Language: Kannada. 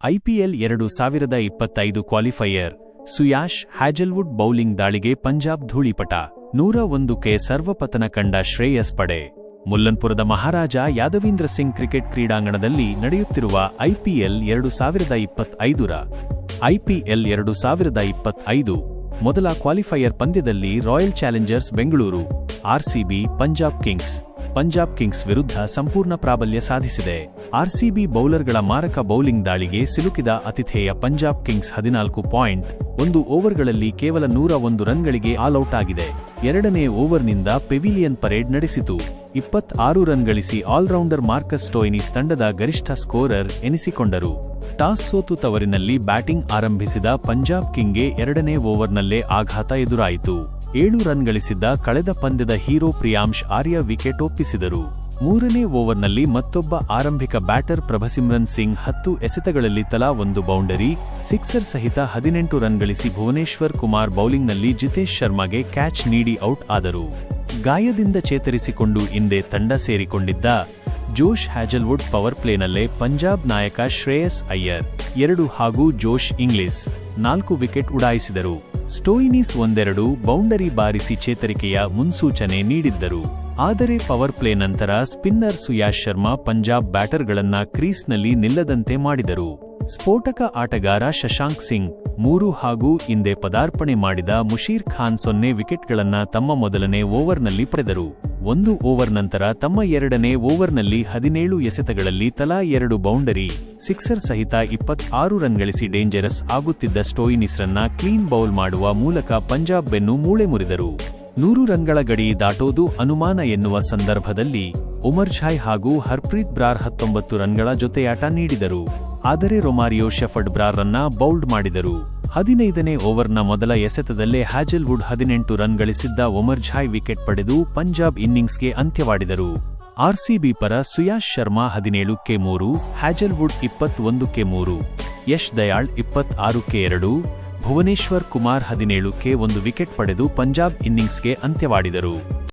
ಐಪಿಎಲ್ ಎರಡು ಸಾವಿರದ ಇಪ್ಪತ್ತೈದು ಕ್ವಾಲಿಫೈಯರ್, ಸುಯಾಶ್ ಹ್ಯಾಜಲ್ವುಡ್ ಬೌಲಿಂಗ್ ದಾಳಿಗೆ ಪಂಜಾಬ್ ಧೂಳಿಪಟ, ನೂರ ಒಂದಕ್ಕೆ ಸರ್ವಪತನ ಕಂಡ ಶ್ರೇಯಸ್ ಪಡೆ. ಮುಲ್ಲನ್ಪುರದ ಮಹಾರಾಜ ಯಾದವೀಂದ್ರ ಸಿಂಗ್ ಕ್ರಿಕೆಟ್ ಕ್ರೀಡಾಂಗಣದಲ್ಲಿ ನಡೆಯುತ್ತಿರುವ ಐಪಿಎಲ್ ಎರಡು ಸಾವಿರದ ಇಪ್ಪತ್ತೈದರ ಐಪಿಎಲ್ ಎರಡು ಸಾವಿರದ ಇಪ್ಪತ್ತೈದು ಮೊದಲ ಕ್ವಾಲಿಫೈಯರ್ ಪಂದ್ಯದಲ್ಲಿ Royal Challengers Bengaluru RCB Punjab Kings. Punjab Kings ವಿರುದ್ಧ ಸಂಪೂರ್ಣ ಪ್ರಾಬಲ್ಯ ಸಾಧಿಸಿದೆ. ಆರ್ಸಿಬಿ ಬೌಲರ್ಗಳ ಮಾರಕ ಬೌಲಿಂಗ್ ದಾಳಿಗೆ ಸಿಲುಕಿದ ಅತಿಥೇಯ ಪಂಜಾಬ್ ಕಿಂಗ್ಸ್ ಹದಿನಾಲ್ಕು ಪಾಯಿಂಟ್ ಒಂದು ಓವರ್ಗಳಲ್ಲಿ ಕೇವಲ ನೂರ ಒಂದು ರನ್ಗಳಿಗೆ ಆಲ್ಔಟ್ ಆಗಿದೆ. ಎರಡನೇ ಓವರ್ನಿಂದ ಪೆವಿಲಿಯನ್ ಪರೇಡ್ ನಡೆಸಿತು. ಇಪ್ಪತ್ತಾರು ರನ್ ಗಳಿಸಿ ಆಲ್ರೌಂಡರ್ ಮಾರ್ಕಸ್ ಟೋಯ್ನಿಸ್ ತಂಡದ ಗರಿಷ್ಠ ಸ್ಕೋರರ್ ಎನಿಸಿಕೊಂಡರು. ಟಾಸ್ ಸೋತು ತವರಿನಲ್ಲಿ ಬ್ಯಾಟಿಂಗ್ ಆರಂಭಿಸಿದ ಪಂಜಾಬ್ ಕಿಂಗ್ಗೆ ಎರಡನೇ ಓವರ್ನಲ್ಲೇ ಆಘಾತ ಎದುರಾಯಿತು. ಏಳು ರನ್ ಗಳಿಸಿದ್ದ ಕಳೆದ ಪಂದ್ಯದ ಹೀರೋ ಪ್ರಿಯಾಂಶ್ ಆರ್ಯ ವಿಕೆಟ್ ಒಪ್ಪಿಸಿದರು. ಮೂರನೇ ಓವರ್ನಲ್ಲಿ ಮತ್ತೊಬ್ಬ ಆರಂಭಿಕ ಬ್ಯಾಟರ್ ಪ್ರಭಸಿಮ್ರನ್ ಸಿಂಗ್ ಹತ್ತು ಎಸೆತಗಳಲ್ಲಿ ತಲಾ ಒಂದು ಬೌಂಡರಿ, ಸಿಕ್ಸರ್ ಸಹಿತ ಹದಿನೆಂಟು ರನ್ ಗಳಿಸಿ ಭುವನೇಶ್ವರ್ ಕುಮಾರ್ ಬೌಲಿಂಗ್ನಲ್ಲಿ ಜಿತೇಶ್ ಶರ್ಮಾಗೆ ಕ್ಯಾಚ್ ನೀಡಿ ಔಟ್ ಆದರು. ಗಾಯದಿಂದ ಚೇತರಿಸಿಕೊಂಡು ಹಿಂದೆ ತಂಡ ಸೇರಿಕೊಂಡಿದ್ದ ಜೋಶ್ ಹ್ಯಾಜಲ್ವುಡ್ ಪವರ್ ಪ್ಲೇನಲ್ಲೇ ಪಂಜಾಬ್ ನಾಯಕ ಶ್ರೇಯಸ್ ಅಯ್ಯರ್, ಎರಡು ಹಾಗೂ ಜೋಶ್ ಇಂಗ್ಲಿಸ್ ನಾಲ್ಕು ವಿಕೆಟ್ ಉಡಾಯಿಸಿದರು. ಸ್ಟೋಯಿನಿಸ್ ಒಂದೆರಡು ಬೌಂಡರಿ ಬಾರಿಸಿ ಚೇತರಿಕೆಯ ಮುನ್ಸೂಚನೆ ನೀಡಿದ್ದರು. ಆದರೆ ಪವರ್ ಪ್ಲೇ ನಂತರ ಸ್ಪಿನ್ನರ್ ಸುಯಾಶ್ ಶರ್ಮಾ ಪಂಜಾಬ್ ಬ್ಯಾಟರ್ಗಳನ್ನ ಕ್ರೀಸ್ನಲ್ಲಿ ನಿಲ್ಲದಂತೆ ಮಾಡಿದರು. ಸ್ಫೋಟಕ ಆಟಗಾರ ಶಶಾಂಕ್ ಸಿಂಗ್, ಮೂರು ಹಾಗೂ ಹಿಂದೆ ಪದಾರ್ಪಣೆ ಮಾಡಿದ ಮುಷೀರ್ ಖಾನ್ ಸೊನ್ನೆ ವಿಕೆಟ್ಗಳನ್ನ ತಮ್ಮ ಮೊದಲನೇ ಓವರ್ನಲ್ಲಿ ಪಡೆದರು. ಒಂದು ಓವರ್ ನಂತರ ತಮ್ಮ ಎರಡನೇ ಓವರ್ನಲ್ಲಿ ಹದಿನೇಳು ಎಸೆತಗಳಲ್ಲಿ ತಲಾ ಎರಡು ಬೌಂಡರಿ, ಸಿಕ್ಸರ್ ಸಹಿತ ಇಪ್ಪತ್ತಾರು ರನ್ ಗಳಿಸಿ ಡೇಂಜರಸ್ ಆಗುತ್ತಿದ್ದ ಸ್ಟೋಯಿನಿಸ್ರನ್ನ ಕ್ಲೀನ್ ಬೌಲ್ ಮಾಡುವ ಮೂಲಕ ಪಂಜಾಬ್ ಬೆನ್ನು ಮೂಳೆ ಮುರಿದರು. ನೂರು ರನ್ಗಳ ಗಡಿ ದಾಟೋದು ಅನುಮಾನ ಎನ್ನುವ ಸಂದರ್ಭದಲ್ಲಿ ಉಮರ್ ಝಾಯ್ ಹಾಗೂ ಹರ್ಪ್ರೀತ್ ಬ್ರಾರ್ ಹತ್ತೊಂಬತ್ತು ರನ್ಗಳ ಜೊತೆಯಾಟ ನೀಡಿದರು. ಆದರೆ ರೊಮಾರಿಯೋ ಶೆಫರ್ಡ್ ಬ್ರಾರ್ರನ್ನ ಬೌಲ್ಡ್ ಮಾಡಿದರು. ಹದಿನೈದನೇ ಓವರ್ನ ಮೊದಲ ಎಸೆತದಲ್ಲೇ ಹ್ಯಾಜಲ್ವುಡ್ ಹದಿನೆಂಟು ರನ್ ಗಳಿಸಿದ್ದ ಒಮರ್ ಝಾಯ್ ವಿಕೆಟ್ ಪಡೆದು ಪಂಜಾಬ್ ಇನ್ನಿಂಗ್ಸ್ಗೆ ಅಂತ್ಯವಾಡಿದರು. ಆರ್ಸಿಬಿ ಪರ ಸುಯಾಶ್ ಶರ್ಮಾ ಹದಿನೇಳು ಕೆ ಮೂರು, ಹ್ಯಾಜಲ್ವುಡ್ ಇಪ್ಪತ್ತೊಂದು ಕೆ ಮೂರು, ಯಶ್ ದಯಾಳ್ ಇಪ್ಪತ್ತಾರುಕ್ಕೆ ಎರಡು, ಭುವನೇಶ್ವರ್ ಕುಮಾರ್ ಹದಿನೇಳು ಕೆ ಒಂದು ವಿಕೆಟ್ ಪಡೆದು ಪಂಜಾಬ್ ಇನ್ನಿಂಗ್ಸ್ಗೆ ಅಂತ್ಯವಾಡಿದರು.